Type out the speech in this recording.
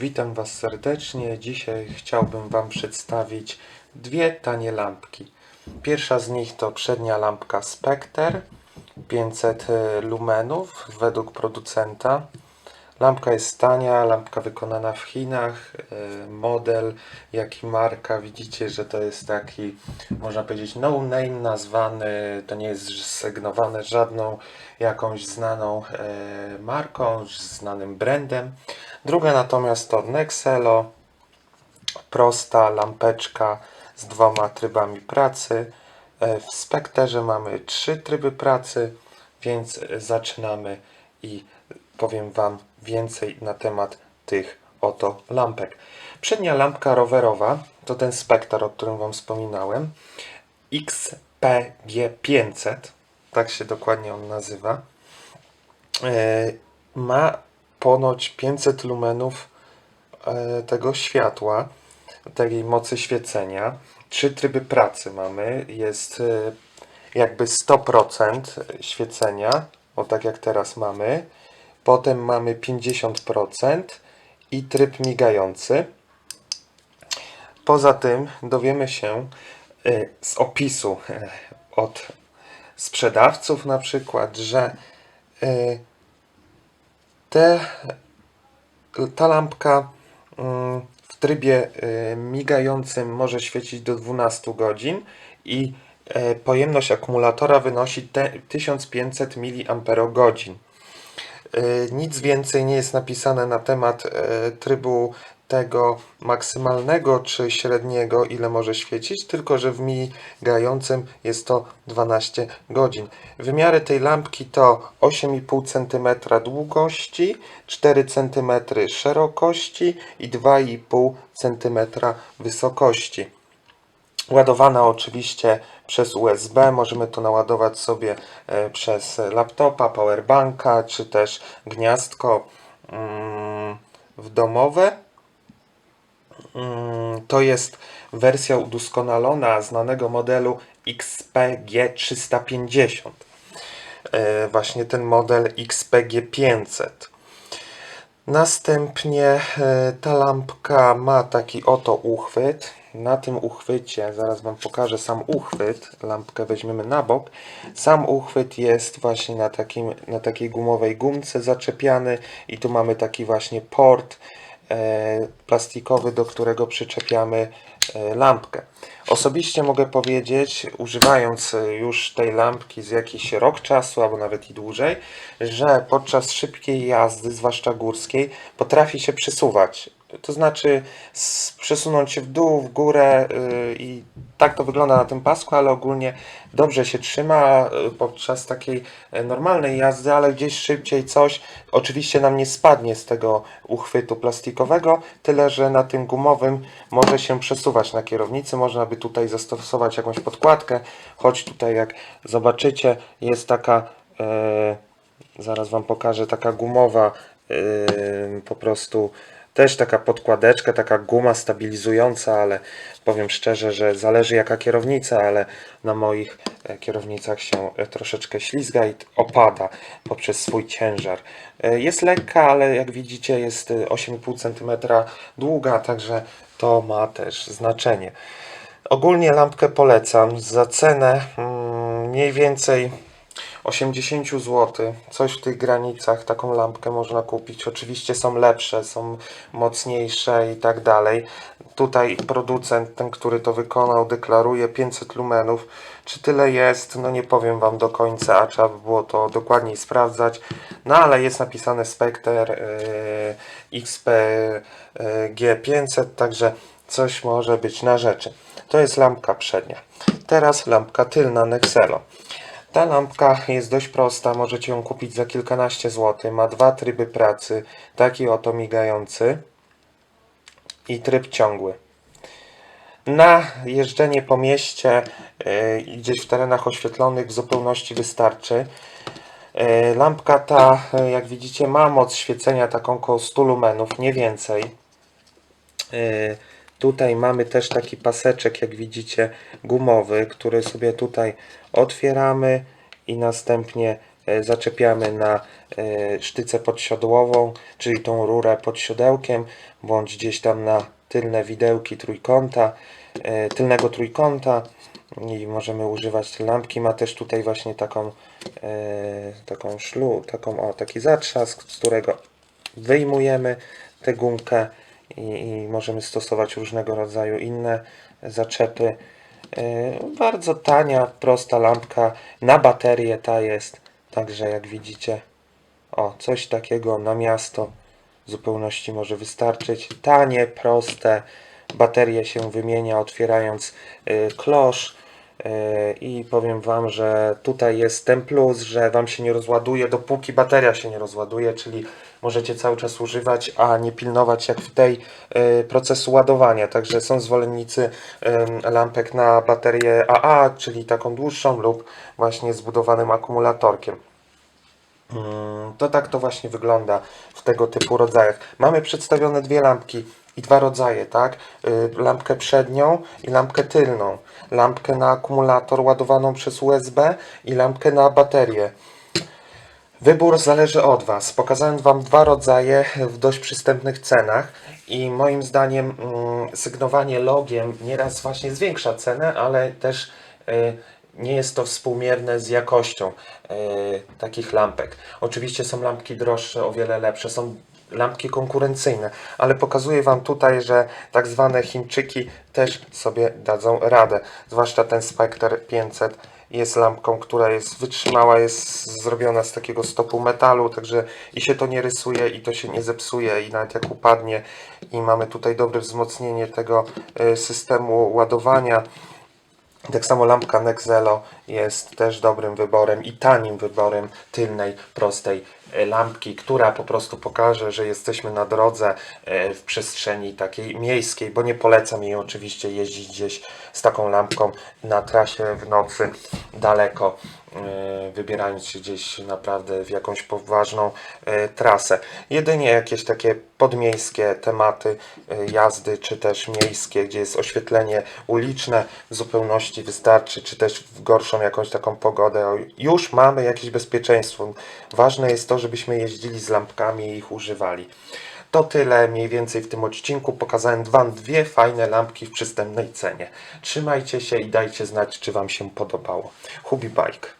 Witam Was serdecznie. Dzisiaj chciałbym Wam przedstawić dwie tanie lampki. Pierwsza z nich to przednia lampka Spectre 500 lumenów według producenta. Lampka jest tania, lampka wykonana w Chinach. e, Model, jak i marka, widzicie, że to jest taki, można powiedzieć, no name nazwany, to nie jest sygnowane żadną jakąś znaną e, marką, znanym brandem. Druga natomiast to Nexelo, prosta lampeczka z dwoma trybami pracy. E, W Spekterze mamy trzy tryby pracy, więc zaczynamy i powiem Wam więcej na temat tych oto lampek. Przednia lampka rowerowa to ten Spectre, o którym Wam wspominałem. XPG500, tak się dokładnie on nazywa. E, Ma ponoć 500 lumenów e, tego światła, takiej mocy świecenia. Trzy tryby pracy mamy. Jest e, jakby 100% świecenia, o tak jak teraz mamy. Potem mamy 50% i tryb migający. Poza tym dowiemy się e, z opisu e, od sprzedawców na przykład, że e, te, ta lampka mm, w trybie y, migającym może świecić do 12 godzin i pojemność akumulatora wynosi te 1500 mAh. Y, Nic więcej nie jest napisane na temat e, trybu tego maksymalnego czy średniego, ile może świecić, tylko że w migającym jest to 12 godzin. Wymiary tej lampki to 8,5 cm długości, 4 cm szerokości i 2,5 cm wysokości. Ładowana oczywiście przez USB, możemy to naładować sobie e, przez laptopa, powerbanka, czy też gniazdko mm, w domowe. Mm, To jest wersja udoskonalona znanego modelu XPG 350. E, Właśnie ten model XPG 500. Następnie e, ta lampka ma taki oto uchwyt. Na tym uchwycie, zaraz Wam pokażę sam uchwyt, lampkę weźmiemy na bok. Sam uchwyt jest właśnie na, takim, na takiej gumowej gumce zaczepiany i tu mamy taki właśnie port plastikowy, do którego przyczepiamy e, lampkę. Osobiście mogę powiedzieć, używając e, już tej lampki z jakiś rok czasu, albo nawet i dłużej, że podczas szybkiej jazdy, zwłaszcza górskiej, potrafi się przesuwać. To znaczy przesunąć się w dół, w górę yy, i tak to wygląda na tym pasku, ale ogólnie dobrze się trzyma yy, podczas takiej e, normalnej jazdy, ale gdzieś szybciej coś oczywiście nam nie spadnie z tego uchwytu plastikowego, tyle że na tym gumowym może się przesuwać na kierownicy, można by tutaj zastosować jakąś podkładkę, choć tutaj jak zobaczycie jest taka e, zaraz Wam pokażę, taka gumowa yy, po prostu też taka podkładeczka, taka guma stabilizująca, ale powiem szczerze, że zależy jaka kierownica, ale na moich e, kierownicach się e, troszeczkę ślizga i opada poprzez swój ciężar. E, Jest lekka, ale jak widzicie jest e, 8,5 cm długa, także to ma też znaczenie. Ogólnie lampkę polecam za cenę mm, mniej więcej 80 zł, coś w tych granicach, taką lampkę można kupić. Oczywiście są lepsze, są mocniejsze i tak dalej. Tutaj producent, ten, który to wykonał, deklaruje 500 lumenów. Czy tyle jest? No nie powiem Wam do końca, a trzeba by było to dokładniej sprawdzać. No ale jest napisane Spectre yy, XPG500, także coś może być na rzeczy. To jest lampka przednia. Teraz lampka tylna Nexelo. Ta lampka jest dość prosta, możecie ją kupić za kilkanaście złotych. Ma dwa tryby pracy, taki oto migający i tryb ciągły. Na jeżdżenie po mieście i gdzieś w terenach oświetlonych w zupełności wystarczy. Yy, Lampka ta, yy, jak widzicie, ma moc świecenia taką około 100 lumenów, nie więcej. Tutaj mamy też taki paseczek, jak widzicie, gumowy, który sobie tutaj otwieramy i następnie e, zaczepiamy na e, sztycę podsiodłową, czyli tą rurę pod siodełkiem, bądź gdzieś tam na tylne widełki trójkąta, e, tylnego trójkąta i możemy używać lampki. Ma też tutaj właśnie taką, taką szlu, taką, o, taki zatrzask, z którego wyjmujemy tę gumkę i, i możemy stosować różnego rodzaju inne zaczepy. E, Bardzo tania, prosta lampka. Na baterię ta jest. Także jak widzicie, o, coś takiego na miasto w zupełności może wystarczyć. Tanie, proste. Baterie się wymienia otwierając y, klosz. Y, I powiem Wam, że tutaj jest ten plus, że Wam się nie rozładuje, dopóki bateria się nie rozładuje, czyli możecie cały czas używać, a nie pilnować jak w tej y, procesu ładowania. Także są zwolennicy lampek na baterię AA, czyli taką dłuższą lub właśnie zbudowanym akumulatorkiem. Mm, To tak to właśnie wygląda w tego typu rodzajach. Mamy przedstawione dwie lampki i dwa rodzaje, tak? Y, Lampkę przednią i lampkę tylną. Lampkę na akumulator ładowaną przez USB i lampkę na baterię. Wybór zależy od Was. Pokazałem Wam dwa rodzaje w dość przystępnych cenach i moim zdaniem mm, sygnowanie logiem nieraz właśnie zwiększa cenę, ale też y, nie jest to współmierne z jakością y, takich lampek. Oczywiście są lampki droższe, o wiele lepsze, są lampki konkurencyjne, ale pokazuję Wam tutaj, że tak zwane Chińczyki też sobie dadzą radę. Zwłaszcza ten Spectre 500 jest lampką, która jest wytrzymała, jest zrobiona z takiego stopu metalu, także i się to nie rysuje, i to się nie zepsuje, i nawet jak upadnie, i mamy tutaj dobre wzmocnienie tego y, systemu ładowania. Tak samo lampka Nexelo jest też dobrym wyborem i tanim wyborem tylnej, prostej e, lampki, która po prostu pokaże, że jesteśmy na drodze e, w przestrzeni takiej miejskiej, bo nie polecam jej oczywiście jeździć gdzieś z taką lampką na trasie w nocy daleko, e, wybierając się gdzieś naprawdę w jakąś poważną e, trasę. Jedynie jakieś takie podmiejskie tematy e, jazdy, czy też miejskie, gdzie jest oświetlenie uliczne, w zupełności wystarczy, czy też w gorszą jakąś taką pogodę. Już mamy jakieś bezpieczeństwo. Ważne jest to, żebyśmy jeździli z lampkami i ich używali. To tyle mniej więcej w tym odcinku. Pokazałem Wam dwie fajne lampki w przystępnej cenie. Trzymajcie się i dajcie znać, czy Wam się podobało. Hubi Bike.